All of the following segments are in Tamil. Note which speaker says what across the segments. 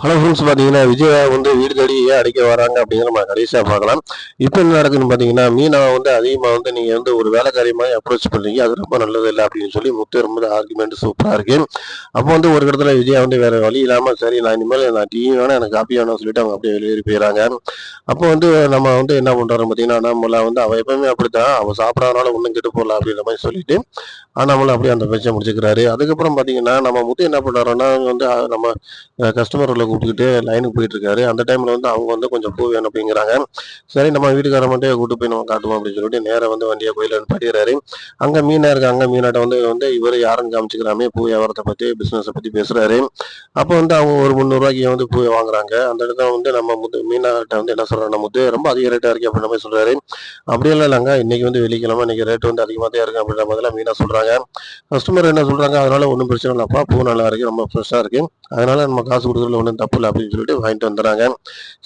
Speaker 1: ஹலோ ஃப்ரெண்ட்ஸ் பார்த்தீங்கன்னா விஜயா வந்து வீடு தேடி ஏன் அடிக்க வராங்க அப்படிங்கிற நம்ம கடைசியாக பார்க்கலாம். இப்போ என்ன நடக்குதுன்னு பார்த்தீங்கன்னா மீனா வந்து அதிகமாக வந்து நீங்கள் வந்து ஒரு வேலைக்காரியமாக அப்ரோச் பண்ணுறீங்க அது ரொம்ப நல்லது இல்லை அப்படின்னு சொல்லி முத்து ரொம்ப ஆர்குமெண்ட் சூப்பராக இருக்கு. அப்போ வந்து ஒரு இடத்துல விஜயா வந்து வேற வழி இல்லாமல் சரி நான் இனிமேல் நான் டீ வேணும் எனக்கு காப்பி வேணும்னு சொல்லிட்டு அவங்க அப்படியே வெளியேறி போயிடறாங்க அப்போ வந்து நம்ம வந்து என்ன பண்ணுறோம் பார்த்தீங்கன்னா நம்மள வந்து அவள் எப்பவுமே அப்படித்தான். அவள் சாப்பிடாதனால ஒன்றும் கெட்டு போகல அப்படின்ற மாதிரி சொல்லிட்டு நம்மள அப்படியே அந்த பேச்சை முடிச்சுக்கிறாரு. அதுக்கப்புறம் பார்த்தீங்கன்னா நம்ம முத்து என்ன பண்ணுறாருன்னா வந்து நம்ம கஸ்டமர் கஸ்டமர்களை கூப்பிட்டுக்கிட்டு லைனுக்கு போயிட்டு இருக்காரு அந்த டைம்ல வந்து அவங்க வந்து கொஞ்சம் பூ வேணும் அப்படிங்கிறாங்க. சரி நம்ம வீட்டுக்கார மட்டும் கூட்டு போய் நம்ம காட்டுவோம் அப்படின்னு சொல்லிட்டு நேரா வந்து வண்டியை கோயில படிக்கிறாரு. அங்க மீனா இருக்காங்க மீனாட்ட வந்து வந்து இவர் யாருன்னு காமிச்சுக்கிறாமே பூ வியாபாரத்தை பத்தி பிஸ்னஸை பத்தி பேசுறாரு. அப்போ வந்து அவங்க ஒரு முந்நூறுவாய்க்கு வந்து பூ வாங்குறாங்க. அந்த இடத்துல வந்து நம்ம முத்து மீனாட்ட வந்து என்ன சொல்றாங்க முத்து ரொம்ப அதிக ரேட்டாக இருக்கு அப்படின்ற மாதிரி சொல்றாரு. அப்படியெல்லாம் இல்லைங்க. இன்னைக்கு வந்து வெள்ளிக்கிழமை இன்னைக்கு ரேட் வந்து அதிகமாக தான் இருக்கு அப்படின்ற மாதிரிலாம் மீனா சொல்றாங்க. கஸ்டமர் என்ன சொல்றாங்க அதனால ஒன்றும் பிரச்சனை இல்லைப்பா. பூ நல்லா இருக்குது ரொம்ப ஃப்ரெஷ்ஷாக இருக்கு. அதனால நம்ம காசு கொடுக்குறதுல ஒன்றும் தப்பு இல்லை அப்படின்னு சொல்லிட்டு வாங்கிட்டு வந்துடுறாங்க.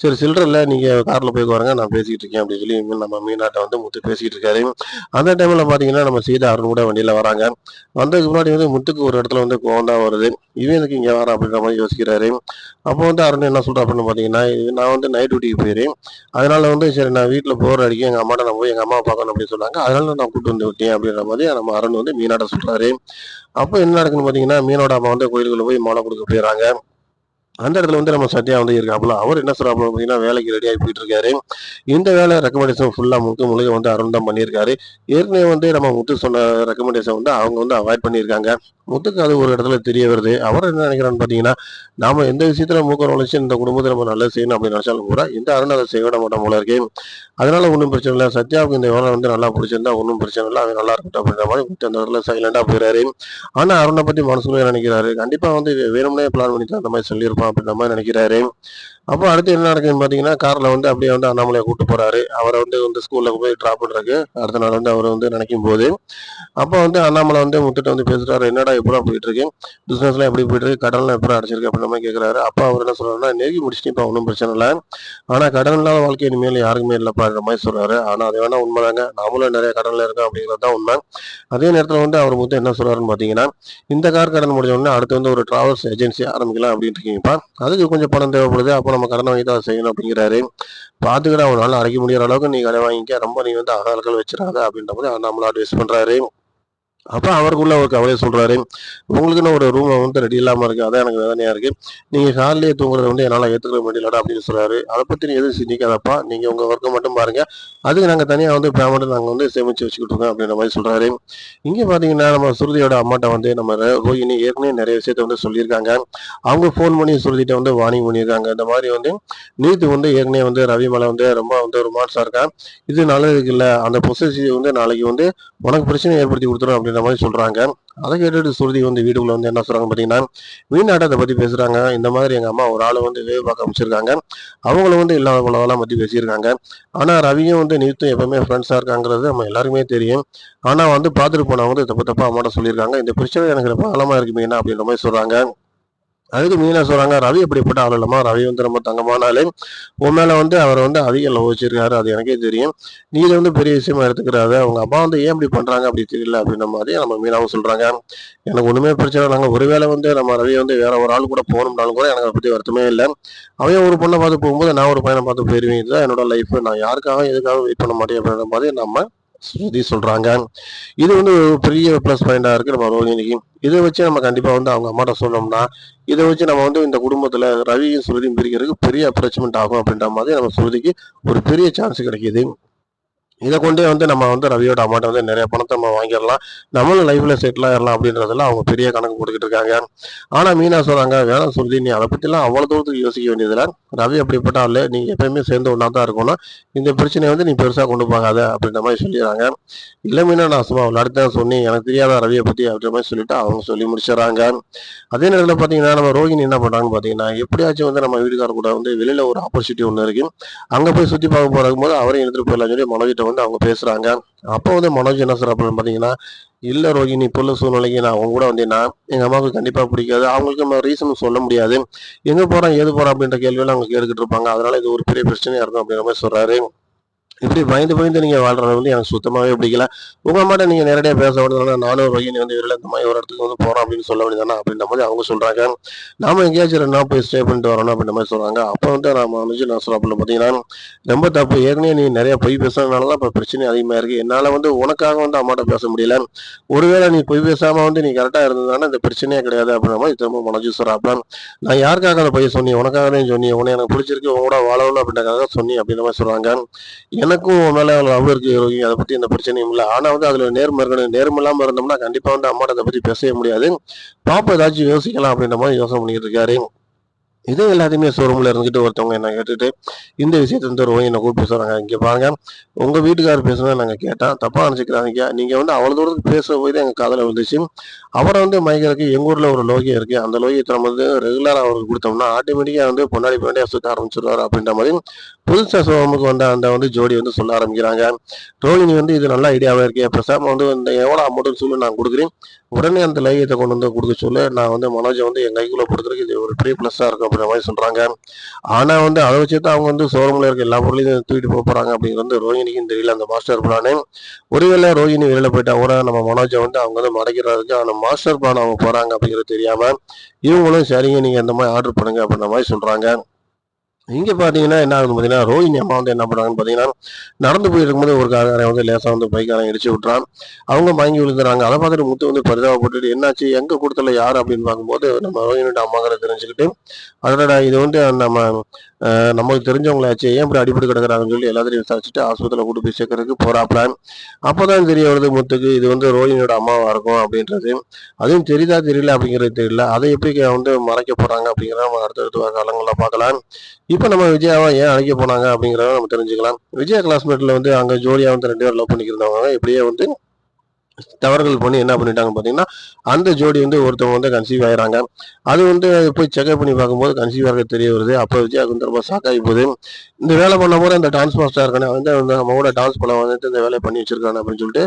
Speaker 1: சரி சில்லறில் நீங்கள் காரில் போய் வரங்க நான் பேசிகிட்டு இருக்கேன் அப்படின்னு சொல்லி நம்ம மீனாட்டை வந்து முத்து பேசிகிட்டு இருக்காரு. அந்த டைமில் பார்த்தீங்கன்னா நம்ம சீதா அருண் கூட வண்டியில் வராங்க. வந்ததுக்கு முன்னாடி வந்து முத்துக்கு ஒரு இடத்துல வந்து கோவம் தான் வருது. இவன் எனக்கு இங்கே வரான் அப்படின்ற மாதிரி யோசிக்கிறாரு. அப்போ வந்து அருண் என்ன சொல்கிறா அப்படின்னு பார்த்தீங்கன்னா நான் வந்து நைட் டியூட்டிக்கு போயிடுறேன் அதனால வந்து சரி நான் வீட்டில் போர் அடிக்க எங்கள் அம்மாட்ட நான் போய் எங்கள் அம்மா பார்க்கணும் அப்படின்னு சொன்னாங்க. அதனால நான் கூட்டு வந்து விட்டேன் அப்படின்ற மாதிரி நம்ம அருண் வந்து மீனாட்ட சொல்கிறாரு அப்போ என்ன நடக்குன்னு பார்த்தீங்கன்னா மீனோட அம்மா வந்து கோயிலுக்குள்ள போய் மாலை கொடுக்க போயிடறாங்க. அந்த இடத்துல வந்து நம்ம சத்யா வந்து இருக்காப்புல அவர் என்ன சொல்றாப்புல பார்த்தீங்கன்னா வேலைக்கு ரெடி ஆகி போயிட்டு இருக்காரு இந்த வேலை ரெக்கமெண்டேஷன் ஃபுல்லாக முழுக்க முழுக்க வந்து அருண் தான் பண்ணியிருக்காரு. ஏற்கனவே வந்து நம்ம முத்து சொன்ன ரெக்கமெண்டேஷன் வந்து அவங்க வந்து அவாய்ட் பண்ணியிருக்காங்க. முத்துக்கு அது ஒரு இடத்துல தெரிய வருது. அவர் என்ன நினைக்கிறான்னு பார்த்தீங்கன்னா நாம எந்த விஷயத்துல மூக்க நுழைச்சு இந்த குடும்பத்தை நம்ம நல்லா செய்யணும் அப்படின்னு நினைச்சாலும் கூட இந்த அருண் அதை செய்ய விட மாட்டோம் போல இருக்கு. அதனால ஒன்றும் பிரச்சனை இல்லை. சத்யாவுக்கு இந்த வேலை வந்து நல்லா பிடிச்சிருந்தா ஒன்றும் பிரச்சனை இல்லை. அவன் நல்லா இருக்கட்டும் அப்படின்ற மாதிரி முத்து அந்த இடத்துல சைலண்டாக போயிறாரு. ஆனால் அருணை பற்றி மனசுக்குள்ளே நினைக்கிறாரு? கண்டிப்பாக வந்து வேணும்னே பிளான் பண்ணி தான் அந்த மாதிரி சொல்லியிருப்பான். அப்படின்ற மாதிரி நினைக்கிறாரு. அப்போ அடுத்து என்ன நடக்குதுன்னு பார்த்தீங்கன்னா கார்ல வந்து அப்படியே வந்து அண்ணாமலையை கூட்டு போறாரு. அவரை வந்து வந்து ஸ்கூலில் போய் ட்ராப் பண்ணுறக்கு அடுத்த நாள் வந்து அவர் வந்து நினைக்கும் போது அப்போ வந்து அண்ணாமலை வந்து முத்துட்டு வந்து பேசுறாரு என்னடா எப்படா போயிட்டு இருக்கு? பிஸ்னஸ்லாம் எப்படி போயிட்டு இருக்கு? கடன்லாம் எப்படி அடைச்சிருக்கு? அப்படின்ற மாதிரி கேட்கறாரு அப்பா அவர் என்ன சொல்றாருன்னா நெருங்கி முடிச்சுட்டு இப்போ ஒன்றும் பிரச்சனை இல்லை. ஆனா கடன் இல்லாத வாழ்க்கை இனிமேல் யாருக்குமே இல்லைப்பான்ற மாதிரி சொல்றாரு. ஆனால் அது வேணால் உண்மைதாங்க. நாமளும் நிறைய கடனில் இருக்கோம் அப்படிங்கிறது தான் உண்மை. அதே நேரத்தில் வந்து அவர் முத்து என்ன சொல்றாருன்னு பார்த்தீங்கன்னா இந்த கார் கடன் முடிஞ்ச உடனே அடுத்து வந்து ஒரு டிராவல்ஸ் ஏஜென்சி ஆரம்பிக்கலாம் அப்படின்னு இருக்கீங்கப்பா. அதுக்கு கொஞ்சம் பணம் தேவைப்படுது. அப்போ நம்ம கடனை வாங்கி தான் செய்யணும் அப்படிங்கிறாரு. பார்த்துக்கிட அவனால் அடைக்க முடியாத அளவுக்கு நீ கடன் வாங்கிக்க. ரொம்ப நீ வந்து அகலக்கல் வச்சிடாத அப்படின்ற போது நம்மள அட்வைஸ் பண்றாரு. அப்போ அவருக்குள்ள ஒரு கவலையை சொல்கிறாரு உங்களுக்குன்னு ஒரு ரூம் வந்து ரெடி இல்லாமல் இருக்கு? அதான் எனக்கு வேதனையாக இருக்கு. நீங்கள் காலையிலேயே தூங்குறத வந்து என்னால் ஏற்றுக்க முடியலடா அப்படின்னு சொல்கிறாரு அதை பற்றி நீ எதுவும் சிந்திக்காதப்பா? நீங்கள் உங்கள் ஒர்க்கை மட்டும் பாருங்க. அதுக்கு நாங்கள் தனியாக வந்து பேமெண்ட்டு நாங்கள் வந்து சேமித்து வச்சுக்கிட்டு இருக்கோம் அப்படின்ற மாதிரி சொல்கிறாரு இங்கே பார்த்தீங்கன்னா நம்ம சுருதியோட அம்மாட்ட வந்து நம்ம ர- ரோஹிணி ஏற்கனவே நிறைய விஷயத்த வந்து சொல்லியிருக்காங்க. அவங்க ஃபோன் பண்ணி சுருதிட்ட வந்து வார்னிங் பண்ணியிருக்காங்க. இந்த மாதிரி வந்து நீத்து வந்து ஏற்கனவே வந்து ரவி மலை வந்து ரொம்ப வந்து ரொமான்ஸாக இருக்கான் இது நல்லதுக்கு இல்லை. அந்த ப்ரொசீஜர் வந்து நாளைக்கு வந்து உனக்கு பிரச்சனை ஏற்படுத்தி கொடுத்துரும் அப்படின்ற மாதிரி சொல்கிறாங்க அதை கேட்டுட்டு சுருதி வந்து வீட்டுக்குள்ள வந்து என்ன சொல்கிறாங்க பார்த்தீங்கன்னா வீணாட்டத்தை பற்றி பேசுகிறாங்க இந்த மாதிரி எங்கள் அம்மா ஒரு ஆளை வந்து வேவு பார்க்க அமைச்சிருக்காங்க. அவங்களும் வந்து இல்லாத போலவெல்லாம் பற்றி பேசியிருக்காங்க. ஆனால் ரவியும் வந்து நீத்தும் எப்பவுமே ஃப்ரெண்ட்ஸாக இருக்காங்கிறது நம்ம எல்லாருக்குமே தெரியும். ஆனால் வந்து பார்த்துட்டு போனவங்க வந்து தப்பு தப்பா அம்மாட்ட சொல்லியிருக்காங்க. இந்த பிரச்சனை எனக்கு ரொம்ப காலமாக இருக்கு அப்படின்ற மாதிரி சொல்கிறாங்க அதுக்கு மீனா சொல்றாங்க ரவி எப்படிப்பட்ட ஆள் இல்லமா ரவி வந்து ரொம்ப தங்கமான ஆளு உன் மேல வந்து அவர் வந்து அதிக லவ் வச்சிருக்காரு. அது எனக்கே தெரியும். நீ இதை வந்து பெரிய விஷயமா எடுத்துக்கிறாத. அவங்க அப்பா வந்து ஏன் இப்படி பண்றாங்க அப்படி தெரியல. அப்படின்ற மாதிரி நம்ம மீனாவும் சொல்றாங்க. எனக்கு ஒண்ணுமே பிரச்சனை இல்லைங்க ஒருவேளை வந்து நம்ம ரவி வந்து வேற ஒரு ஆள் கூட போகணும்னாலும் கூட எனக்கு அதை பத்தி வருத்தமே இல்லை. அவன் ஒரு பொண்ணை பார்த்து போகும்போது நான் ஒரு பையனை பார்த்து போயிருவேன். இதுதான் என்னோட லைஃப் நான் யாருக்காக எதுக்காக வெயிட் பண்ண மாட்டேன் அப்படின்ற மாதிரி நம்ம ஸ்ருதி சொல்றாங்க. இது வந்து ஒரு பெரிய ப்ளஸ் பாயிண்டாக இருக்குது நம்ம ரோஹிணிக்கு இதை வச்சு நம்ம கண்டிப்பாக வந்து அவங்க அம்மாட்ட சொன்னோம்னா இதை வச்சு நம்ம வந்து இந்த குடும்பத்துல ரவியும் சுருதியும் பிரிக்கிறதுக்கு பெரிய அப்ரோச்மெண்ட் ஆகும் அப்படின்ற மாதிரி நம்ம சுருதிக்கு ஒரு பெரிய சான்ஸ் கிடைக்கிது. இதை கொண்டே வந்து நம்ம வந்து ரவியோட அம்மாட்ட வந்து நிறைய பணத்தை நம்ம வாங்கிடலாம். நம்மளும் லைஃப்ல செட்டில் ஆயிடலாம் அப்படின்றதுல அவங்க பெரிய கணக்கு போட்டுக்கிட்டு இருக்காங்க. ஆனா மீனா சொல்றாங்க வேணாம் சுருதி நீ அதை பத்திலாம் அவ்வளவு தூரத்துக்கு யோசிக்க வேண்டியதுல ரவி அப்படிப்பட்ட ஆளு. நீங்க எப்பயுமே சேர்ந்து ஒன்றா தான் இருக்கணும். இந்த பிரச்சனையை வந்து நீ பெருசா கொண்டு போகாத அப்படின்ற மாதிரி சொல்லிடுறாங்க. இல்லை மீனா நான் சும்மா விளையாட்டு தான் சொன்னி எனக்கு தெரியாத ரவியை பத்தி? அப்படின்ற மாதிரி சொல்லிட்டு அவங்க சொல்லி முடிச்சிடறாங்க. அதே நேரத்தில் பார்த்தீங்கன்னா நம்ம ரோஹிணி என்ன பண்றாங்கன்னு பார்த்தீங்கன்னா எப்படியாச்சும் வந்து நம்ம வீட்டுக்கார கூட வந்து வெளியில ஒரு ஆப்பர்ச்சுனிட்டி ஒன்று இருக்கு. அங்கே போய் சுற்றி பார்க்க போறதுக்கு போது அவரையும் எடுத்துட்டு போயிடலாம் சொல்லி மனோஜிட்ட வந்து அவங்க பேசுறாங்க. அப்போ வந்து மனோஜ் என்ன சொல்றாப்புன்னு பாத்தீங்கன்னா இல்ல ரோஹினி இப்போ உள்ள சூழ்நிலைக்கு நான் அவங்க கூட வந்தேன்னா எங்க அம்மாவுக்கு கண்டிப்பா பிடிக்காது. அவங்களுக்கு நம்ம ரீசன் சொல்ல முடியாது. எங்கே போகிறோம் ஏது போகிறோம் அப்படின்ற கேள்வியெல்லாம் அவங்க கேட்டுக்கிட்டு இருப்பாங்க. அதனால இது ஒரு பெரிய பிரச்சனையா இருக்கும் அப்படின்ற மாதிரி சொல்றாரு. இப்படி பயந்து பயந்து நீங்க வாழ்றது வந்து எனக்கு சுத்தமாவே பிடிக்கல. உங்க மாட்ட நீங்க நேரடியாக பேச வேண்டியதுதானே, நானும் ரோஹினி வந்து வெளில இந்த மாதிரி ஒரு இடத்துக்கு வந்து போறோம் அப்படின்னு சொல்ல வேண்டியதானே அப்படின்ற மாதிரி அவங்க சொல்றாங்க. நாம எங்கேயாச்சும் ரெண்டு நாள் போய் ஸ்டே பண்ணிட்டு வரணும் அப்படின்ற மாதிரி சொல்றாங்க. அப்போ வந்து நான் வந்துச்சு நான் சொன்னாப்புல பார்த்தீங்கன்னா, ரொம்ப தப்பு. ஏற்கனவே நீ நிறைய பொய் பேசுறதுனால தான் இப்ப பிரச்சனை அதிகமாக இருக்குது என்னால வந்து உனக்காக வந்து அம்மாட்ட பேச முடியல. ஒருவேளை நீ பொய் பேசாம வந்து நீ கரெக்டாக இருந்ததுனால இந்த பிரச்சனையே கிடையாது அப்படின்ற மாதிரி திரும்ப மனோஜ் சொல்றாப்புல. நான் யாருக்காக அந்த பொய் சொன்னி உனக்காக தான் சொன்னி உன்ன எனக்கு பிடிச்சிருக்கு. உன் கூட வாழணும் அப்படின்றக்காக சொன்னி அப்படின்ற மாதிரி சொல்றாங்க. எனக்கும் மேலே மேல லவ் இருக்கு ரோஹி. எந்த பிரச்சனையும் இல்லை ஆனால் வந்து அதில் நேர்மை இருக்கணும். நேர்மை இல்லாம இருந்தோம்னா கண்டிப்பாக வந்து அம்மாட்ட அதை பற்றி பேசவே முடியாது. பாப்பா ஏதாச்சும் யோசிக்கலாம் அப்படின்ற மாதிரி யோசனை பண்ணிட்டு இருக்காரு. இது எல்லாத்தையுமே ஷோரூமில் இருந்துகிட்டு ஒருத்தவங்க என்ன கேட்டுட்டு, இந்த விஷயத்தை வந்து ரோஹி என்ன கூப்பிட்டு சொல்கிறாங்க இங்கே பாருங்க, உங்கள் வீட்டுக்காரர் பேசுனா நாங்கள் கேட்டோம். தப்பாக நினச்சிக்கிறாங்க நீங்கள் வந்து அவ்வளோ தூரத்துக்கு பேச போய் தான் எங்க வந்துச்சு அவரை வந்து மயக்கறதுக்கு எங்கள் ஊரில் ஒரு லோகியம் இருக்குது அந்த லோகியத்தை நம்ம வந்து ரெகுலராக அவருக்கு கொடுத்தோம்னா ஆட்டோமேட்டிக்காக வந்து பொன்னாடி பின்னாடியே சுத்த ஆரம்பிச்சிடுவார் அப்படின்ற மாதிரி புதுசாக ஷோரூமுக்கு வந்த அந்த வந்து ஜோடி வந்து சொல்ல ஆரம்பிக்கிறாங்க. ரோஹிணி வந்து இது நல்ல ஐடியாவாக இருக்கே. பிரசாம வந்து இந்த எவ்வளோ அமௌண்ட்டுன்னு சொல்லு நான் கொடுக்குறேன் உடனே அந்த லோகியத்த கொண்டு வந்து கொடுக்க சொல்லு. நான் வந்து மனோஜை வந்து எங்கள் கைக்குள்ள குடுக்குறதுக்கு இது ஒரு பெரிய ப்ளஸ்ஸாக இருக்கும் அப்படின்ற மாதிரி சொல்கிறாங்க ஆனால் வந்து அதை வச்சு தான் அவங்க வந்து ஷோரூமில் இருக்க எல்லா பொருளையும் தூக்கிட்டு போக போகிறாங்க அப்படிங்கிறது வந்து ரோஹிணிக்கும் தெரியல அந்த மாஸ்டர் பிளானு. ஒருவேளை ரோஹினி வெளியில் போயிட்டா கூட நம்ம மனோஜை வந்து அவங்க வந்து மடக்கிறதுக்கு அந்த மாஸ்டர் பிளான் அவங்க போகிறாங்க அப்படிங்கிறது தெரியாமல் இவங்களும் சரிங்க நீங்கள் இந்த மாதிரி ஆர்டர் பண்ணுங்க அப்படின்ற மாதிரி சொல்கிறாங்க இங்க பார்த்தீங்கன்னா என்ன ஆகுதுன்னு பார்த்தீங்கன்னா, ரோஹிணி அம்மா வந்து என்ன பண்ணுறாங்கன்னு பார்த்தீங்கன்னா, நடந்து போயிட்டு இருக்கும்போது ஒரு காரன் வந்து லேசாக வந்து பைக்காரன் இடிச்சு விட்டுறான். அவங்க வாங்கி விழுந்துறாங்க. அதை பார்த்துட்டு முத்து வந்து பரிதாபப்பட்டுட்டு என்னாச்சு? எங்க கொடுத்தல யார் அப்படின்னு பார்க்கும்போது நம்ம ரோஹினியோட அம்மாங்கிறத தெரிஞ்சுக்கிட்டு, அதனடா இது வந்து நம்ம அ நமக்கு தெரிஞ்சவங்களாச்சே. ஏன் இப்படி அடிபட்டு கிடக்குறாங்கன்னு சொல்லி எல்லாத்தையும் விசாரிச்சுட்டு ஆஸ்பத்திரியில கூட்டு போய் சேர்க்கறதுக்கு போகிறாப்லான் அப்போ தான் தெரிய வருது முத்துக்கு, இது வந்து ரோஹினியோட அம்மாவாக இருக்கும் அப்படின்றது. அதுவும் தெரியுதா தெரியல அப்படிங்கிறது தெரியல. அதை எப்படி வந்து மறைக்க போறாங்க அப்படிங்கிறத நம்ம அடுத்தடுத்த காலங்களில் பார்க்கலாம். இப்போ நம்ம விஜயாவை ஏன் அழைக்க போனாங்க அப்படிங்கிறத நம்ம தெரிஞ்சுக்கலாம். விஜயா கிளாஸ்மேட்டில் வந்து அங்கே ஜோடியாக வந்து ரெண்டு பேரும் லவ் பண்ணிக்கிருந்தவங்க இப்படியே வந்து தவறுகள் பண்ணி என்ன பண்ணிட்டாங்க பார்த்தீங்கன்னா, அந்த ஜோடி வந்து ஒருத்தவங்க வந்து கன்சீவ் ஆகிறாங்க அது வந்து போய் செக்கப் பண்ணி பார்க்கும்போது கன்சீவ் இருக்கிறது தெரிய வருது. அப்போ விஜயாக்கு வந்து ரொம்ப ஷாக் ஆகி போகுது. இந்த வேலை பண்ணும்போது அந்த டான்ஸ் மாஸ்டர் இருக்கானே, வந்து நம்ம கூட டான்ஸ் பண்ண வந்துட்டு இந்த வேலைய பண்ணி வச்சிருக்காங்க அப்படின்னு சொல்லிட்டு,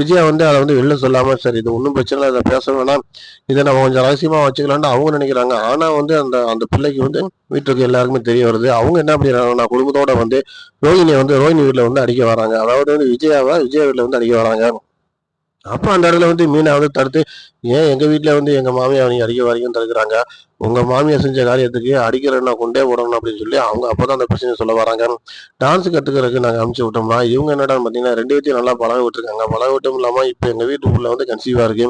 Speaker 1: விஜயா வந்து அதை வந்து வெளில சொல்லாமல் சரி இது ஒன்றும் பிரச்சனை இல்லை இதை பேச வேணாம். இதை நம்ம கொஞ்சம் ரகசியமாக வச்சுக்கலாம்னு அவங்க நினைக்கிறாங்க. ஆனால் வந்து அந்த அந்த பிள்ளைக்கு வந்து வீட்டுக்கு எல்லாருக்குமே தெரிய வருது. அவங்க என்ன பண்ணிடுறாங்கன்னா, குடும்பத்தோட வந்து ரோஹினியை வந்து ரோஹினி வீட்டில் வந்து அடிக்க வராங்க. அதாவது வந்து விஜயாவை விஜயா வீட்டில் வந்து அடிக்க வராங்க. அப்போ அந்த இடத்துல வந்து மீனை வந்து தடுத்து, ஏன் எங்க வீட்டில் வந்து எங்க மாமியார அவங்க அடிக்க வரைக்கும் தடுக்குறாங்க. உங்கள் மாமியார் செஞ்ச காரியத்துக்கு அடிக்கிறேன்னா கொண்டே போடணும் அப்படின்னு சொல்லி அவங்க அப்போ தான் அந்த பிரச்சனையை சொல்ல வராங்க. டான்ஸ் கற்றுக்கிறதுக்கு நாங்கள் அனுப்பிச்சி விட்டோம்னா, இவங்க என்னடான்னு பார்த்தீங்கன்னா 2 பேத்தையும் நல்லா பழக விட்டுருக்காங்க. பழக விட்டும் இல்லாமல் இப்போ எங்கள் வீட்டுக்குள்ளே வந்து கன்சீவாக இருக்கு.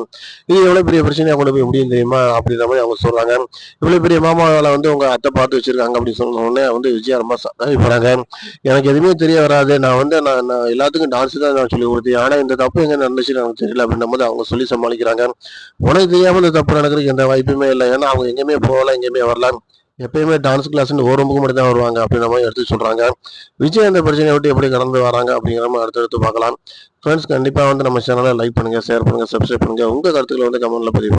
Speaker 1: இது எவ்வளோ பெரிய பிரச்சனையாக கொண்டு போய் முடியும் தெரியுமா? அப்படின்ற மாதிரி அவங்க சொல்கிறாங்க இவ்வளோ பெரிய மாமாவால் வந்து உங்கள் அத்தை பார்த்து வச்சுருக்காங்க அப்படின்னு சொன்ன உடனே வந்து விஜயா ரொம்ப சந்தேகப்படுறாங்க. எனக்கு எதுவுமே தெரிய வராது. நான் வந்து நான் நான் எல்லாத்துக்கும் டான்ஸ் தான் நான் சொல்லி கொடுத்தேன் ஆனால் இந்த தப்பு எங்கே நடந்துச்சுன்னு எனக்கு தெரியல அப்படின்ற போது அவங்க சொல்லி சமாளிக்கிறாங்க. உனக்கு தெரியாமல் இந்த தப்பு நடக்கிறதுக்கு எந்த வாய்ப்புமே இல்லை ஏன்னா அவங்க எங்கேயுமே போகலாம் எங்கேயுமே வரலாம் எப்பயுமே டான்ஸ் கிளாஸ்ன்னு ஒரு ரூமுக்கு மட்டும் தான் வருவாங்க அப்படின்ற மாதிரி எடுத்து சொல்றாங்க. விஜய் அந்த பிரச்சனைய விட்டு எப்படி கடந்து வராங்க அப்படிங்கிற மாதிரி அடுத்தடுத்து பார்க்கலாம். ஃப்ரெண்ட்ஸ் கண்டிப்பா வந்து நம்ம சேனலை லைக் பண்ணுங்க, ஷேர் பண்ணுங்க, சப்ஸ்கிரைப் பண்ணுங்கள் உங்க கருத்துக்களை வந்து கமெண்ட்ல பதிவு